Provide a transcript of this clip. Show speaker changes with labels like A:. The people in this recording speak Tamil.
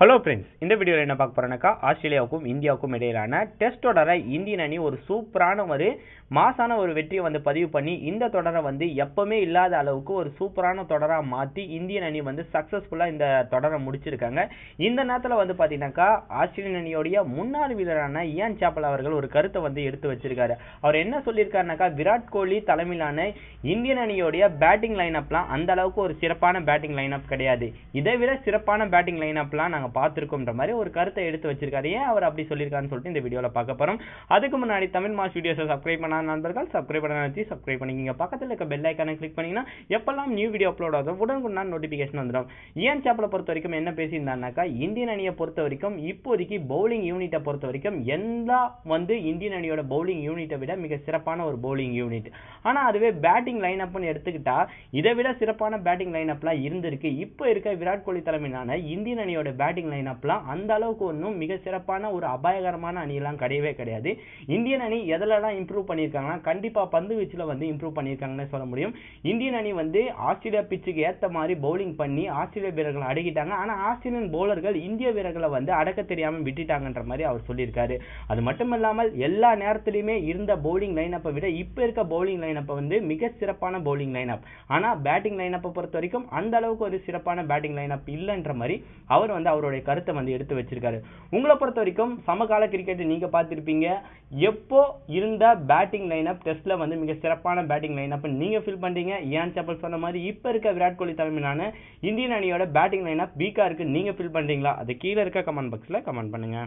A: ஹலோ ஃப்ரெண்ட்ஸ் இந்த வீடியோவில் என்ன பார்க்க போறோம்னாக்கா ஆஸ்திரேலியாவுக்கும் இந்தியாவுக்கும் இடையிலான டெஸ்ட் தொடரை இந்தியன் அணி ஒரு சூப்பரான ஒரு மாசான ஒரு வெற்றியை வந்து பதிவு பண்ணி இந்த தொடரை வந்து எப்பவுமே இல்லாத அளவுக்கு ஒரு சூப்பரான தொடராக மாற்றி இந்தியன் அணி வந்து சக்ஸஸ்ஃபுல்லாக இந்த தொடரை முடிச்சிருக்காங்க. இந்த நேரத்தில் வந்து பார்த்தீங்கன்னாக்கா ஆஸ்திரேலியன் அணியோடைய முன்னாள் வீரரான இயான் சாப்பல் அவர்கள் ஒரு கருத்தை வந்து எடுத்து வச்சிருக்காரு. அவர் என்ன சொல்லியிருக்காருனாக்கா விராட் கோலி தலைமையிலான இந்தியன் அணியோடைய பேட்டிங் லைனப்லாம் அந்த அளவுக்கு ஒரு சிறப்பான பேட்டிங் லைனப் கிடையாது. இதை விட சிறப்பான பேட்டிங் லைனப்லாம் நாங்கள் பார்த்துருக்கோம்ன்ற மாதிரி ஒரு கருத்தை எடுத்து வச்சிருக்காரு. ஏன் அவர் அப்படி சொல்லியிருக்காருன்னு சொல்லிட்டு இந்த வீடியோவில் பார்க்க போகிறோம் அதுக்கு முன்னாடி தமிழ் மாஸ் வீடியோஸை சப்ஸ்கிரைப் பண்ணாத நண்பர்கள் சப்ஸ்கிரைப் பண்ண நினச்சி சப்ஸ்கிரைப் பண்ணிக்கிங்க. பக்கத்தில் இருக்க பெல் ஐக்கானை கிளிக் பண்ணிங்கன்னா எப்பெல்லாம் நியூ வீடியோ அப்லோட் ஆகும் உடனுக்குடன் நோட்டிஃபிகேஷன் வந்துடும். ஏன் சாப்பிட பொறுத்த வரைக்கும் என்ன பேசியிருந்தாருனாக்கா இந்தியன் அணியை பொறுத்த வரைக்கும் இப்போதைக்கு பவுலிங் யூனிட்டை பொறுத்த வரைக்கும் எல்லா வந்து இந்தியன் அணியோட பவுலிங் யூனிட்டை விட மிக சிறப்பான ஒரு பவுலிங் யூனிட் ஆனால் அதுவே பேட்டிங் லைன் அப்னு எடுத்துக்கிட்டா இதை விட சிறப்பான பேட்டிங் லைன் அப்லாம் இருந்திருக்கு. இப்போ இருக்க விராட் கோலி தலைமையிலான இந்தியன் அணியோட பேட்டிங் லைனப்லாம் அந்த அளவுக்கு ஒன்றும் மிக சிறப்பான ஒரு அபாயகரமான அணியெல்லாம் கிடையவே கிடையாது. இந்தியன் அணி எதிலெல்லாம் இம்ப்ரூவ் பண்ணியிருக்காங்கன்னா கண்டிப்பாக பந்து வீச்சில் வந்து இம்ப்ரூவ் பண்ணியிருக்காங்கன்னு சொல்ல முடியும். இந்தியன் அணி வந்து ஆஸ்திரேலியா பிச்சுக்கு ஏற்ற மாதிரி பவுலிங் பண்ணி ஆஸ்திரேலிய வீரர்களை அடக்கிட்டாங்க. ஆனால் ஆஸ்திரேலியன் பவுலர்கள் இந்திய வீரர்களை வந்து அடக்க தெரியாமல் விட்டுட்டாங்கன்ற மாதிரி அவர் சொல்லியிருக்காரு. அது மட்டும் இல்லாமல் எல்லா நேரத்திலையுமே இருந்த பவுலிங் லைனப்பை விட இப்போ இருக்க பவுலிங் லைனப்பை வந்து மிக சிறப்பான பவுலிங் லைனப் ஆனால் பேட்டிங் லைனப்பை பொறுத்த வரைக்கும் அந்த அளவுக்கு ஒரு சிறப்பான பேட்டிங் லைனப் இல்லைன்ற மாதிரி அவர் வந்து அவர் அவருடைய கருத்தை வந்து எடுத்து வச்சிருக்காரு. உங்களை பொறுத்த வரைக்கும் சமகால கிரிக்கெட் நீங்க பார்த்துருப்பீங்க. எப்போ இருந்த பேட்டிங் லைனப் டெஸ்ட்ல வந்து மிக சிறப்பான பேட்டிங் லைனப் நீங்க ஃபீல் பண்றீங்க? ஏன் சாப்பல் சொன்ன மாதிரி இப்ப இருக்க விராட் கோலி தலைமையிலான இந்தியன் அணியோட பேட்டிங் லைனப் வீக்கா இருக்கு நீங்க ஃபீல் பண்றீங்களா? அது கீழே இருக்க கமெண்ட் பாக்ஸ்ல கமெண்ட் பண்ணுங்க.